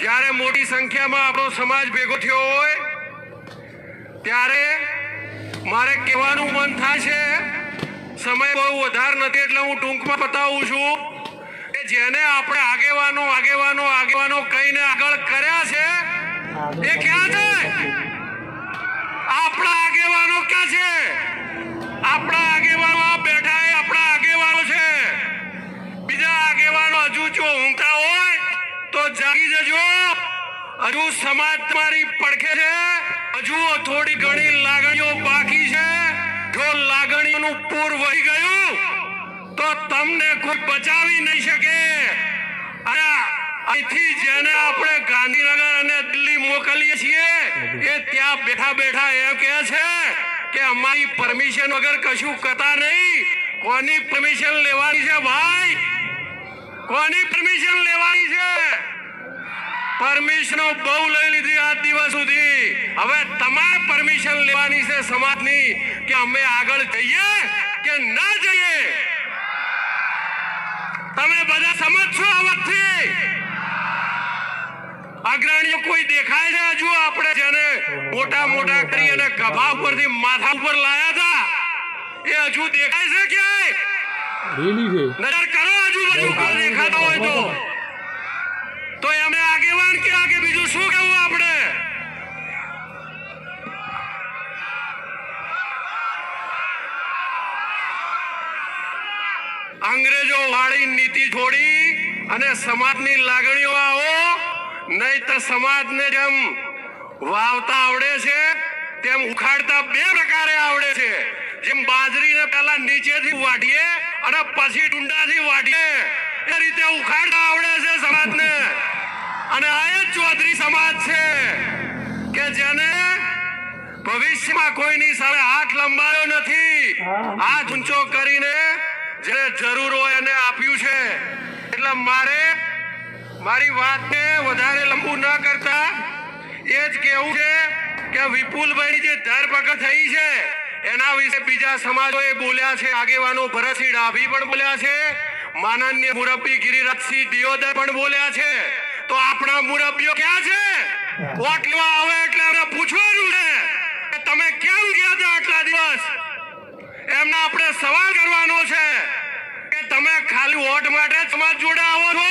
જ્યારે મોટી સંખ્યામાં આપણો સમાજ ભેગો થયો હોય, ત્યારે મારે કહેવાનું મન થાય છે, સમય બહુ વધારે નથી એટલે હું ટૂંકમાં બતાવું છું કે જેને આપણે આગેવાનો આગેવાનો આગેવાનો કહીને આગળ કર્યા છે, એ ક્યાં છે? આપણા આગેવાનો ક્યાં છે? આપણા આગેવાનો આ બેઠા એ આપણા આગેવાનો છે. બીજા આગેવાનો હજુ જો ઊંઘતા હોય, તો જાગી જજો. હજુ સમાજ મારી પડખે છે. હજુ થોડી ઘણી લાગણીઓ બાકી છે. જો લાગણીઓનું પૂર વહી ગયું, તો તમને કોઈ બચાવી નહીં શકે. અને અહીંથી જેને આપણે ગાંધીનગર અને દિલ્હી મોકલીએ છીએ, એ ત્યાં બેઠા બેઠા એમ કહે છે કે અમારી પરમિશન વગર કશું કરતા નહીં. કોની પરમિશન લેવાની છે ભાઈ? કોની પરમિશન લેવાની છે? પરમિશનો બહુ લઈ લીધી આ દિવસ સુધી. હવે તમારે પરમિશન લેવાની છે સમાજની કે અમે આગળ જઈએ કે ના જઈએ? તમે બધા સમજશો આ વખતે અગ્રણીઓ કોઈ દેખાય છે હજુ આપણે જેને મોટા મોટા કરી અને ગભા ઉપરથી માથા ઉપર લાયા હતા? એ હજુ દેખાય છે ક્યાંય? નજર કરો હજુ બધું. દેખાતા હોય તો એમને આગેવાન કે આગે બીજું શું કહેવું આપણે અંગ્રેજો વાળી નીતિ છોડી અને સમાજની લાગણીઓ આવો. નહીં તો સમાજને જેમ વાવતા આવડે છે, તેમ ઉખાડતા બે પ્રકારે આવડે છે. જેમ બાજરીને પહેલા નીચેથી વાઢીએ અને પછી ડુંડાથી વાઢીએ. એ રીતે ઉખાડતા આવડે છે સમાજને. અને આ જ ચૌધરી સમાજ છે કે જેને ભવિષ્યમાં કોઈની સામે હાથ લંબાયો નથી. આ ઊંચો જેને જરૂર હોય એને આપ્યું છે. એટલે મારે મારી વાતને વધારે લંબુ ન કરતા એ જ કહેવું છે કે વિપુલભાઈની જે ધરપકડ થઈ છે એના વિશે બીજા સમાજોએ બોલ્યા છે આગેવાનો ભરતસિંહ ડાભી પણ બોલ્યા છે માનન્ય મુરબ્બી ગિરિરાજસિંહ દિયોદર પણ બોલ્યા છે. તો આપણા મુરબ્બીઓ ક્યાં છે? કોટલો આવે એટલે પૂછવાનું છે કે તમે કેમ ગયા હતા આટલા દિવસ એમને આપણે સવાલ કરવાનો છે કે તમે ખાલી વોટ માટે સમાજ જોડે આવો છો?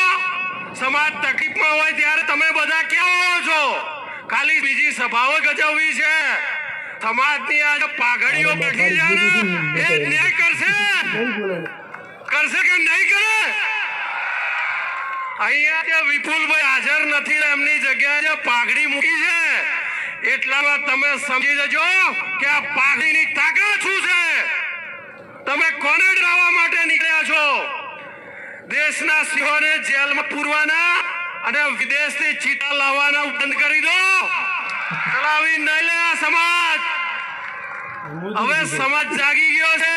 સમાજ તકલીફમાં હોય ત્યારે તમે બધા ક્યાં આવો છો? ખાલી બીજી સભાઓ ગજવવી છે. સમાજની આ પાઘડીઓ બેઠી છે ને એ ન્યાય કરશે? કરશે કે નહીં કરે? અહીંયા જે વિપુલભાઈ હાજર નથી એમની જગ્યાએ જે પાઘડી મૂકી છે એટલામાં તમે સમજી જજો કે આ પાઘડીની તાકાત શું છે તમે કોને ડરાવવા માટે નીકળ્યા છો દેશના સિંહોને જેલમાં પૂરવાના અને વિદેશથી ચીતા લાવવાના બંધ કરી દો. ચલાવી નહીં લે આ સમાજ હવે સમાજ જાગી ગયો છે.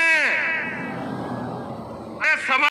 સમાજ